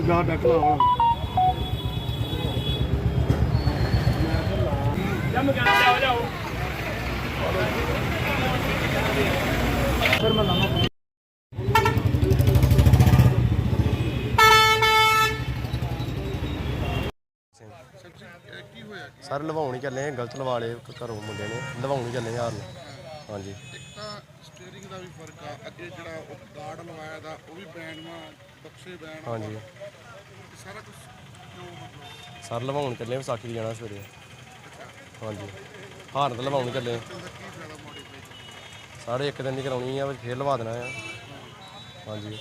ਜਾ ਡੱਕ ਲਾਵਾਂ ਜਮ ਗਿਆ ਜਾਓ ਜਾਓ ਫਿਰ ਮੈਂ ਲਾਵਾਂ ਸਰ, ਲਵਾਉਣ ਹੀ ਚੱਲੇ ਗਲਤ ਲਵਾ ਲਏ ਘਰੋਂ ਮੁੰਡੇ ਨੇ, ਲਵਾਉਣ ਹੀ ਚੱਲੇ ਯਾਰ ਨੂੰ। ਹਾਂਜੀ। ਇੱਕ ਤਾਂ ਸਟੀਅਰਿੰਗ ਦਾ ਵੀ ਫ਼ਰਕ ਆ ਅੱਗੇ ਜਿਹੜਾ ਉਹ ਗਾਰਡ ਲਵਾਇਆ ਦਾ ਉਹ ਵੀ ਬੈਨ ਵਾ ਬਕਸੇ ਆ ਹਾਂਜੀ। ਸਾਰਾ ਕੁਝ ਕਿਉਂ ਮਤਲਬ? ਸਰ ਲਵਾਉਣ ਚੱਲੇ ਆ, ਵਿਸਾਖੀ ਦੀ ਜਾਣਾ ਸਵੇਰੇ। ਹਾਂਜੀ। ਹਾਰਨ ਤੇ ਲਵਾਉਣ ਚੱਲੇ ਆ। ਇਹਦਾ ਕੀ ਫਾਇਦਾ ਮੋਡੀਫਾਈ ਸਾਰੇ ਇੱਕ ਦਿਨ ਦੀ ਕਰਾਉਣੀ ਆ ਫਿਰ ਲਵਾ ਦੇਣਾ ਆ। ਹਾਂਜੀ।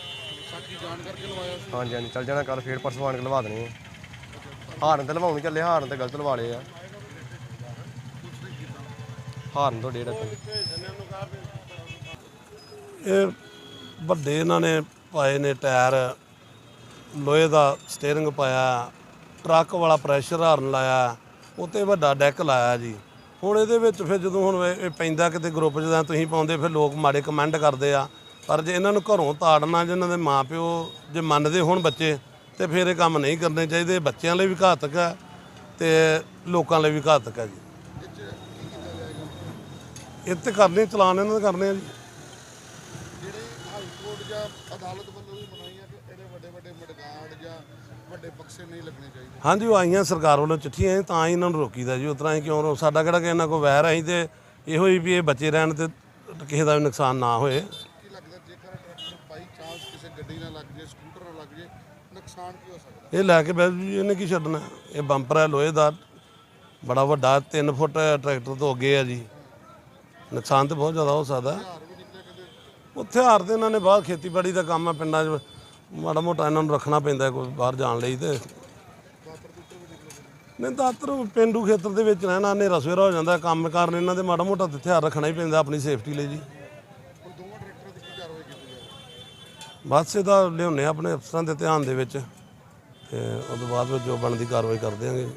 ਸਾਡੀ ਜਾਣ ਕਰਕੇ ਲਵਾਇਆ ਸੀ? ਹਾਂਜੀ ਹਾਂਜੀ। ਚੱਲ ਜਾਣਾ ਕੱਲ ਫੇਰ ਪਰਸੋਂ ਆਣ ਕੇ ਲਵਾ ਦੇਣੇ ਆ। ਹਾਰਨ ਤੇ ਲਵਾਉਣ ਚੱਲੇ ਹਾਰਨ ਤੇ ਗਲਤ ਲਵਾ ਲਏ ਆ। ਹਾਰਨ ਤੋਂ ਡੇਢ ਇਹ ਵੱਡੇ ਇਹਨਾਂ ਨੇ ਪਾਏ ਨੇ ਟਾਇਰ, ਲੋਹੇ ਦਾ ਸਟੀਅਰਿੰਗ ਪਾਇਆ, ਟਰੱਕ ਵਾਲਾ ਪ੍ਰੈਸ਼ਰ ਹਾਰਨ ਲਾਇਆ, ਉੱਤੇ ਵੱਡਾ ਡੈਕ ਲਾਇਆ ਜੀ। ਹੁਣ ਇਹਦੇ ਵਿੱਚ ਫਿਰ ਜਦੋਂ ਹੁਣ ਇਹ ਇਹ ਪੈਂਦਾ ਕਿਤੇ ਗਰੁੱਪ 'ਚ ਤਾਂ ਤੁਸੀਂ ਪਾਉਂਦੇ, ਫਿਰ ਲੋਕ ਮਾੜੇ ਕਮੈਂਟ ਕਰਦੇ ਆ। ਪਰ ਜੇ ਇਹਨਾਂ ਨੂੰ ਘਰੋਂ ਤਾੜਨਾ, ਜੇ ਇਹਨਾਂ ਦੇ ਮਾਪਿਓ ਜੇ ਮੰਨਦੇ ਹੋਣ ਬੱਚੇ, ਤੇ ਫਿਰ ਇਹ ਕੰਮ ਨਹੀਂ ਕਰਨੇ ਚਾਹੀਦੇ। ਬੱਚਿਆਂ ਲਈ ਵੀ ਘਾਤਕ ਹੈ ਤੇ ਲੋਕਾਂ ਲਈ ਵੀ ਘਾਤਕ ਹੈ ਜੀ। ਇਹ ਤੇ ਕਰਨੇ ਚਲਾਨ ਇਹਨਾਂ ਦੇ ਕਰਨੇ ਆ ਜੀ। ਜਿਹੜੇ ਹਾਈ ਕੋਰਟ ਜਾਂ ਅਦਾਲਤ ਵੱਲੋਂ ਵੀ ਮਨਾਈਆਂ ਕਿ ਇਹਦੇ ਵੱਡੇ ਵੱਡੇ ਮਡਗਾਰਡ ਜਾਂ ਵੱਡੇ ਬਕਸੇ ਨਹੀਂ ਲੱਗਣੇ ਚਾਹੀਦੇ? ਹਾਂਜੀ ਉਹ ਆਈਆਂ ਸਰਕਾਰ ਵੱਲੋਂ ਚਿੱਠੀਆਂ ਆਈਆਂ, ਤਾਂ ਹੀ ਇਹਨਾਂ ਨੂੰ ਰੋਕੀਦਾ ਜੀ। ਉਤਰਾ ਹੀ ਕਿਉਂ ਸਾਡਾ ਕਿਹੜਾ ਕਿ ਇਹਨਾਂ ਕੋ ਵੈਰ ਆਈ ਤੇ ਇਹੋ ਹੀ ਵੀ ਇਹ ਬੱਚੇ ਰਹਿਣ ਤੇ ਕਿਸੇ ਦਾ ਵੀ ਨੁਕਸਾਨ ਨਾ ਹੋਏ। ਕੀ ਲੱਗਦਾ ਜੇਕਰ ਟਰੈਕਟਰ ਬਾਈ ਚਾਂਸ ਕਿਸੇ ਗੱਡੀ ਨਾਲ ਲੱਗ ਜੇ ਸਕੂਟਰ ਨਾਲ ਲੱਗ ਜੇ ਨੁਕਸਾਨ ਕੀ ਹੋ ਸਕਦਾ? ਇਹ ਲੈ ਕੇ ਬੈ ਜੀ ਇਹਨੇ ਕੀ ਛੱਡਣਾ? ਇਹ ਬੰਪਰ ਹੈ ਲੋਹੇ ਦਾ ਬੜਾ ਵੱਡਾ 3 ਫੁੱਟ ਟਰੈਕਟਰ ਤੋਂ ਅੱਗੇ ਆ ਜੀ। ਨੁਕਸਾਨ ਤੇ ਬਹੁਤ ਜ਼ਿਆਦਾ ਹੋ ਸਕਦਾ। ਘਰ ਵੀ ਉੱਥੇ ਹਾਰ ਤੇ ਇਹਨਾਂ ਨੇ ਬਾਹਰ ਖੇਤੀਬਾੜੀ ਦਾ ਕੰਮ ਹੈ ਪਿੰਡਾਂ 'ਚ ਮਾੜਾ ਮੋਟਾ ਇਹਨਾਂ ਨੂੰ ਰੱਖਣਾ ਪੈਂਦਾ ਕੋਈ ਬਾਹਰ ਜਾਣ ਲਈ ਤੇ। ਨਹੀਂ ਦਾਤਰ ਪਿੰਡੂ ਖੇਤਰ ਦੇ ਵਿੱਚ ਰਹਿਣਾ ਹਨੇਰਾ ਸਵੇਰਾ ਹੋ ਜਾਂਦਾ, ਕੰਮ ਕਾਰਨ ਇਹਨਾਂ ਦੇ ਮਾੜਾ ਮੋਟਾ ਤੇ ਹਥਿਆਰ ਰੱਖਣਾ ਹੀ ਪੈਂਦਾ ਆਪਣੀ ਸੇਫਟੀ ਲਈ ਜੀ। ਹੁਣ ਦੋਵਾਂ ਟਰੈਕਟਰਾਂ ਬਸ ਇਹਦਾ ਲਿਆਉਂਦੇ ਆ ਆਪਣੇ ਅਫਸਰਾਂ ਦੇ ਧਿਆਨ ਦੇ ਵਿੱਚ ਤੇ ਉਸ ਤੋਂ ਬਾਅਦ ਵਿੱਚ ਜੋ ਬਣਦੀ ਕਾਰਵਾਈ ਕਰ ਦਿਆਂਗੇ।